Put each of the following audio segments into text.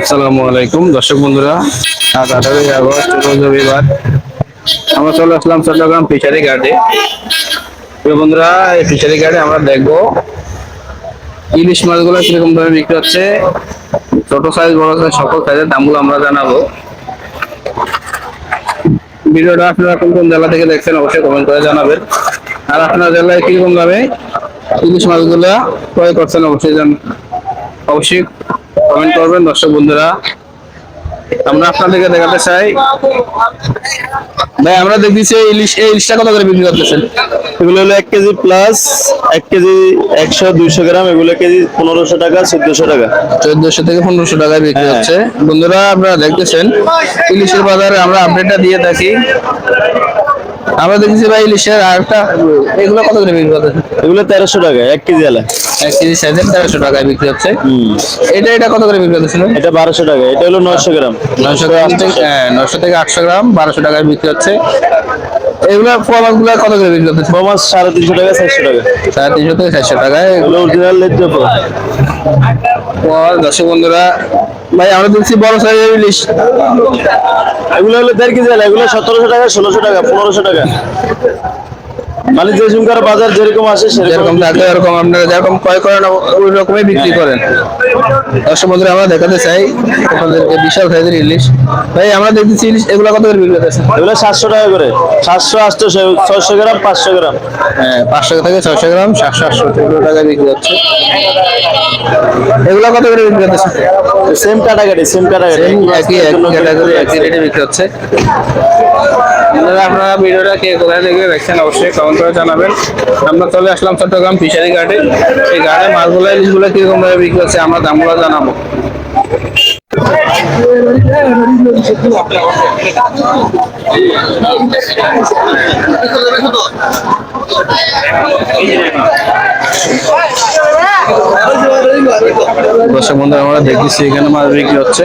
আসসালামু আলাইকুম, দর্শক বন্ধুরা, আজ আঠারোই আগস্ট রবিবার। আমরা চলে আসলাম চট্টগ্রাম ফিশারি প্রিয় বন্ধুরা, এই ফিশারি ঘাটে আমরা দেখব ইলিশ মাছগুলো কীরকম দামে বিক্রি হচ্ছে, ছোট সাইজ বড় সাইজ সকল সাইজের দামগুলো আমরা জানাব। ভিডিওটা আপনারা কোন কোন জেলা থেকে দেখছেন অবশ্যই কমেন্ট করে জানাবেন। আর আপনার জেলায় কীরকম ভাবে ইলিশ মাছগুলো ক্রয় করছেন অবশ্যই অবশ্যই কমেন্ট করবেন দর্শক বন্ধুরা। আমরা আপনাদেরকে দেখাতে চাই। ভাই আমরা দেখতেছি এই ইলিশ এই ইলিশটা কত করে বিক্রি করতেছেন? এগুলো হলো এক কেজি প্লাস এক কেজি একশো দুইশো গ্রাম। এগুলো কেজি পনেরোশো টাকা চোদ্দশো টাকা। চোদ্দশো থেকে পনেরোশো টাকায় বিক্রি হ্যাঁ। হচ্ছে। বন্ধুরা আপনারা দেখতেছেন ইলিশের বাজারে আমরা আপডেটটা দিয়ে থাকি। আমরা দেখতেছি ভাই ইলিশের আর একটা এগুলো কত করে বিক্রি করতেছে এগুলো তেরোশো টাকা এক কেজি আলা। এক কেজি সাইজের তেরোশো টাকায় বিক্রি হচ্ছে। হুম। এটা এটা কত করে বিক্রি করতেছেন এটা বারোশো টাকা এটা হলো নয়শো গ্রাম। নয়শো গ্রাম থেকে হ্যাঁ নয়শো থেকে আটশো গ্রাম বারোশো টাকায় বিক্রি হচ্ছে। এগুলো পোয়া মাছগুলো কত করে বিক্রি করতেছে মাছ সাড়ে তিনশো টাকা চারশো টাকা। সাড়ে তিনশো থেকে চারশো টাকায়। এগুলো অরিজিনাল যাব পোয়া দর্শক বন্ধুরা ভাই, আমরা দিচ্ছি বড় সাইজের ইলিশ। এগুলো হলো দেড় কেজি এগুলো সতেরোশো টাকা, ষোলোশো টাকা, পনেরোশো টাকা। মানে যে ঝুমকার বাজার যেরকম আসে সেরকম থাকে এরকম আপনারা যেরকম ক্রয় করেন ওই রকমই বিক্রি করেন। দর্শক বন্ধুরা আমরা দেখাতে চাই আপনাদেরকে বিশাল সাইজের ইলিশ। ভাই আমরা দেখতেছি ইলিশ এগুলো কত করে বিক্রি করতেছে এগুলো সাতশো টাকা করে। সাতশো আটশো ছয়শো গ্রাম পাঁচশো গ্রাম। হ্যাঁ পাঁচশো থেকে ছয়শো গ্রাম সাতশো আটশো টাকায় বিক্রি হচ্ছে। এগুলো কত করে বিক্রি করতেছে সেম কাটাকাটি সেম Same একই একই ক্যাটাগরি একই রেটে বিক্রি হচ্ছে। আপনারা আপনারা ভিডিওটা কে কোথায় থেকে দেখছেন অবশ্যই কমেন্ট করে জানাবেন। আমরা চলে আসলাম চট্টগ্রাম ফিশারি ঘাটে। এই ঘাটে মাছগুলো ইলিশগুলো কীরকম ভাবে বিক্রি হচ্ছে আমরা দামগুলো জানাব। দর্শক বন্ধু আমরা দেখতেছি এখানে মাছ বিক্রি হচ্ছে।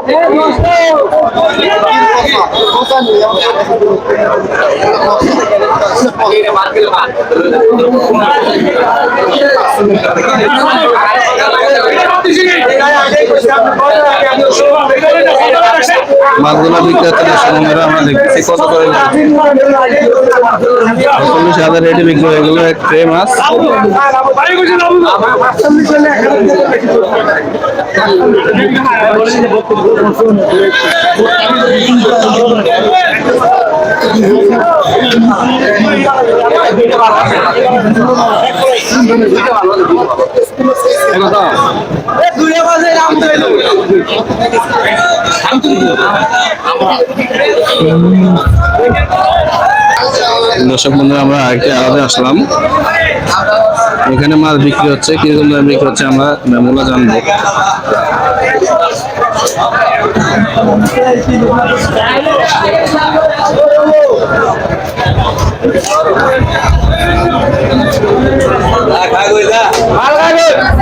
বিক্রি হচ্ছে দর্শক বন্ধুরা আমরা দেখতেছি কত করে চল্লিশ হাজার রেটে বিক্রি হয়ে গেল এক ট্রে মাছ দর্শক বন্ধুরা, আমরা আরেকটি আলাদা আসলাম। এখানে মাছ বিক্রি হচ্ছে, কীরকম দামে বিক্রি হচ্ছে আমরা দামগুলো জানব। দর্শক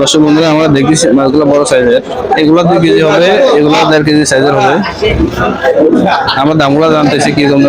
দর্শক বন্ধুরা, আমরা দেখতেছি মাছগুলো বড় সাইজের। এগুলো দুই কেজি হবে, এগুলো দেড় কেজি সাইজের হবে। আমরা দামগুলো জানতেছি বিক্রি কি যাব তো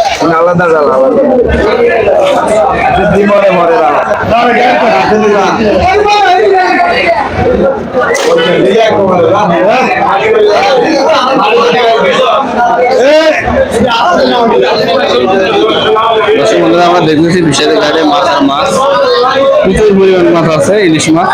আলাদা জ্বালা, আলাদা। মরে মরে আমরা দেখতেছি বিশাল ঘাটে মাছ আর মাছ। প্রচুর পরিমাণ মাছ আছে, ইলিশ মাছ।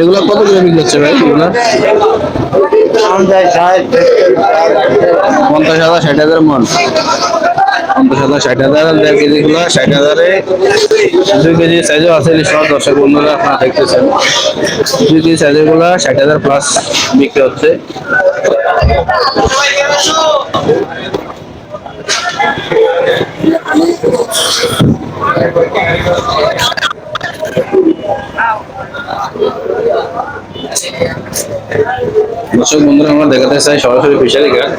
এগুলা কত করে বিক্রি হচ্ছে ভাই এগুলা? পঞ্চাশ হাজার ষাট হাজার মন। পঞ্চাশ হাজার ষাট হাজার দেড় কেজি গুলো ষাট হাজারে দুই কেজি সাইজও আছে ইলিশ দর্শক বন্ধুরা আপনারা দেখতেছেন। দুই কেজি সাইজেরগুলো ষাট হাজার প্লাস বিক্রি হচ্ছে। দর্শক বন্ধুরা আমরা দেখাতে চাই সরাসরি ফিশারি ঘাট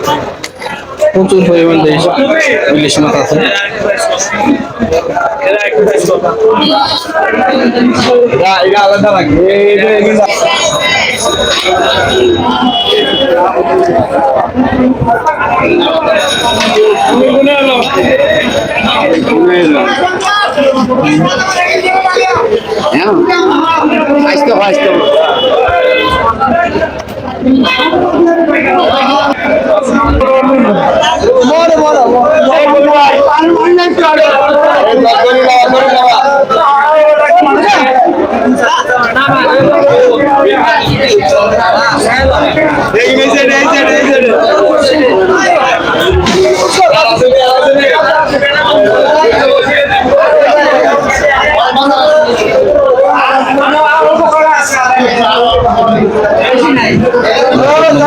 প্রচুর পরিমাণ ইলিশ মাছ আছে। আলাদা লাগে আজকে আজকে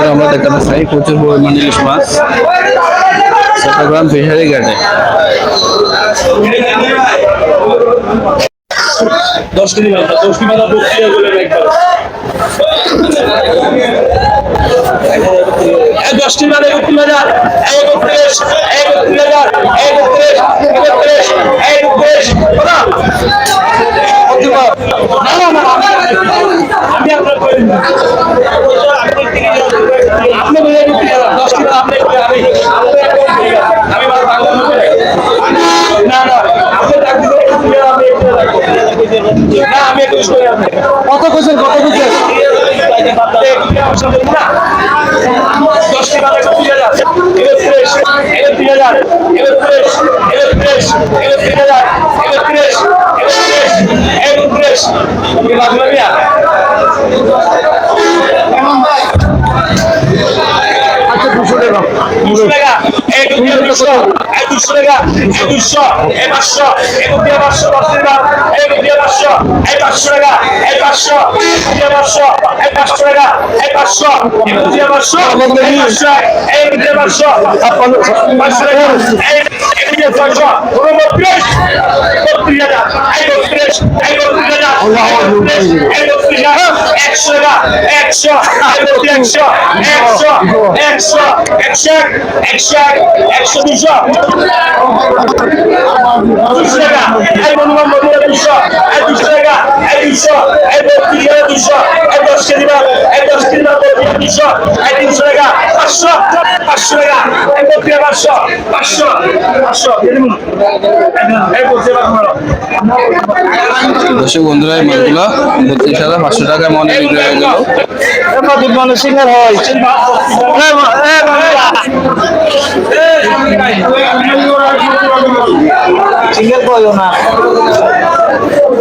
বন্ধুরা আমরা দেখাতে চাই প্রচুর পরিমাণ ইলিশ মাছ চট্টগ্রাম ফিশারি ঘাটে মানে আমি আপনার করি না। আপনি বলে দিতে গেলেন, দশটি মাথা আপনি করে, আমি আপনি একদম করে গেলেন। আমি মাথা ভাঙবো না করে। না, না, আপনি ডাক দিলে একটু দিয়ে আমি একটু রাখব। না, আমি একটু সরে আসব। কত কোচেন কত কোচেন দশটি বারে একত্রিশ হাজার একত্রিশ একত্রিশ হাজার একত্রিশ একত্রিশ একত্রিশ হাজার একত্রিশ একত্রিশ একত্রিশ তুমি বাজবে মিয়া দুশো টাকা। এই দুশো দুশো এই দুশো টাকা এই দুশো এই পাঁচশো এই দুটিয়া পাঁচশো দশ টাকা এই দুটিয়া পাঁচশো এই পাঁচশো টাকা এই পাঁচশো দুটিয়া পাঁচশো এই পাঁচশো টাকা এই পাঁচশো এই দুটিয়া পাঁচশো এই পাঁচশো এই দুটিয়া পাঁচশো পাঁচশো টাকা এই একশো টাকা একশো। একশো। একশো। একশো। একশো একশো একশো দুশো। দুশো টাকা। দুশো এই দুশো দুশো কেজি মাল দশ কেজি মাল তিনশো টাকা পাঁচশো পাঁচশো টাকা পাঁচশো পাঁচশো পাঁচশো দর্শক বন্ধুরা এই মাছগুলো বত্রিশ হাজার পাঁচশো টাকা মনে বিক্রি হয়ে গেল। মানুষ সিঙ্গার হয় সিঙ্গেল কইও না।